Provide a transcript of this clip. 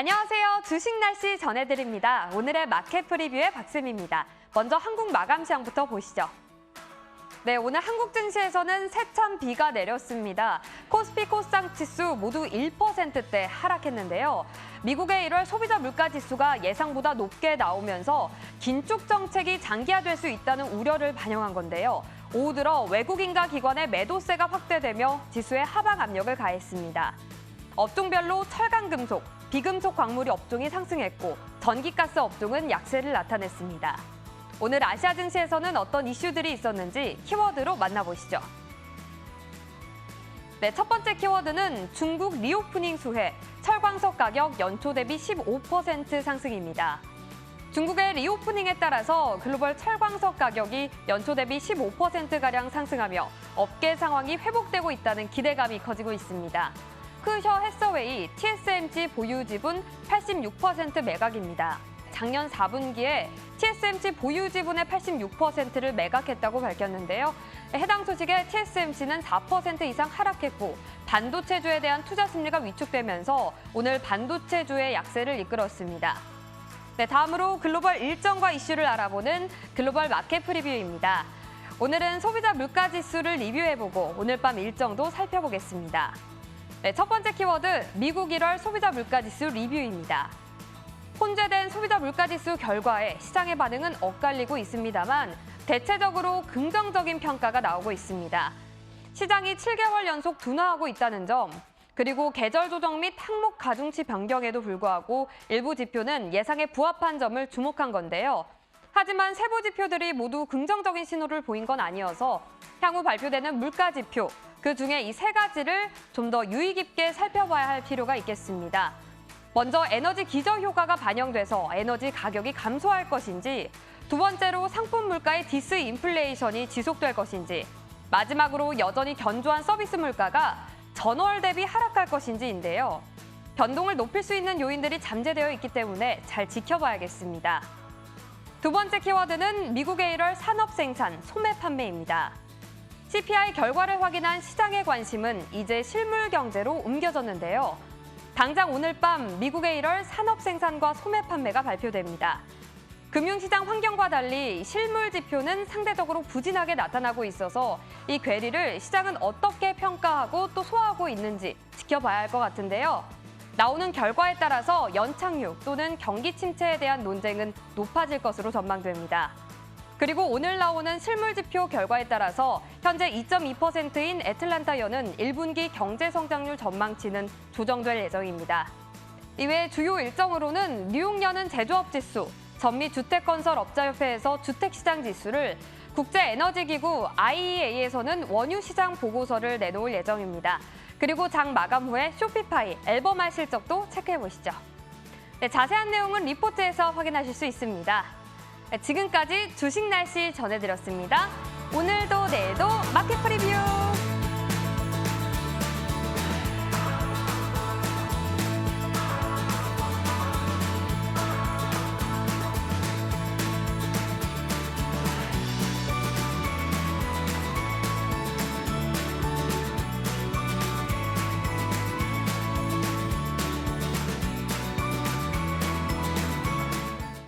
안녕하세요. 주식 날씨 전해드립니다. 오늘의 마켓 프리뷰의 박쌤입니다. 먼저 한국 마감 시장부터 보시죠. 네, 오늘 한국 증시에서는 세찬 비가 내렸습니다. 코스피 코스닥 지수 모두 1%대 하락했는데요. 미국의 1월 소비자 물가 지수가 예상보다 높게 나오면서 긴축 정책이 장기화될 수 있다는 우려를 반영한 건데요. 오후 들어 외국인과 기관의 매도세가 확대되며 지수에 하방 압력을 가했습니다. 업종별로 철강 금속, 비금속 광물이 업종이 상승했고 전기가스 업종은 약세를 나타냈습니다. 오늘 아시아 증시에서는 어떤 이슈들이 있었는지 키워드로 만나보시죠. 네, 첫 번째 키워드는 중국 리오프닝 수혜, 철광석 가격 연초 대비 15% 상승입니다. 중국의 리오프닝에 따라서 글로벌 철광석 가격이 연초 대비 15%가량 상승하며 업계 상황이 회복되고 있다는 기대감이 커지고 있습니다. 크셔 해서웨이 TSMC 보유 지분 86% 매각입니다. 작년 4분기에 TSMC 보유 지분의 86%를 매각했다고 밝혔는데요. 해당 소식에 TSMC는 4% 이상 하락했고 반도체주에 대한 투자 심리가 위축되면서 오늘 반도체주의 약세를 이끌었습니다. 네, 다음으로 글로벌 일정과 이슈를 알아보는 글로벌 마켓 프리뷰입니다. 오늘은 소비자 물가 지수를 리뷰해보고 오늘 밤 일정도 살펴보겠습니다. 네, 첫 번째 키워드 미국 1월 소비자 물가 지수 리뷰입니다. 혼재된 소비자 물가 지수 결과에 시장의 반응은 엇갈리고 있습니다만 대체적으로 긍정적인 평가가 나오고 있습니다. 시장이 7개월 연속 둔화하고 있다는 점, 그리고 계절 조정 및 항목 가중치 변경에도 불구하고 일부 지표는 예상에 부합한 점을 주목한 건데요. 하지만 세부 지표들이 모두 긍정적인 신호를 보인 건 아니어서 향후 발표되는 물가 지표, 그 중에 이 세 가지를 좀 더 유의 깊게 살펴봐야 할 필요가 있겠습니다. 먼저 에너지 기저 효과가 반영돼서 에너지 가격이 감소할 것인지, 두 번째로 상품 물가의 디스 인플레이션이 지속될 것인지, 마지막으로 여전히 견조한 서비스 물가가 전월 대비 하락할 것인지인데요. 변동을 높일 수 있는 요인들이 잠재되어 있기 때문에 잘 지켜봐야겠습니다. 두 번째 키워드는 미국의 1월 산업 생산, 소매 판매입니다. CPI 결과를 확인한 시장의 관심은 이제 실물 경제로 옮겨졌는데요. 당장 오늘 밤 미국의 1월 산업 생산과 소매 판매가 발표됩니다. 금융시장 환경과 달리 실물 지표는 상대적으로 부진하게 나타나고 있어서 이 괴리를 시장은 어떻게 평가하고 또 소화하고 있는지 지켜봐야 할 것 같은데요. 나오는 결과에 따라서 연착륙 또는 경기 침체에 대한 논쟁은 높아질 것으로 전망됩니다. 그리고 오늘 나오는 실물 지표 결과에 따라서 현재 2.2%인 애틀란타연은 1분기 경제 성장률 전망치는 조정될 예정입니다. 이외 주요 일정으로는 뉴욕연은 제조업 지수, 전미 주택건설업자협회에서 주택시장 지수를 국제에너지기구 IEA에서는 원유시장 보고서를 내놓을 예정입니다. 그리고 장 마감 후에 쇼피파이 앨범할 실적도 체크해 보시죠. 네, 자세한 내용은 리포트에서 확인하실 수 있습니다. 네, 지금까지 주식 날씨 전해드렸습니다. 오늘도 내일도 마켓 프리뷰.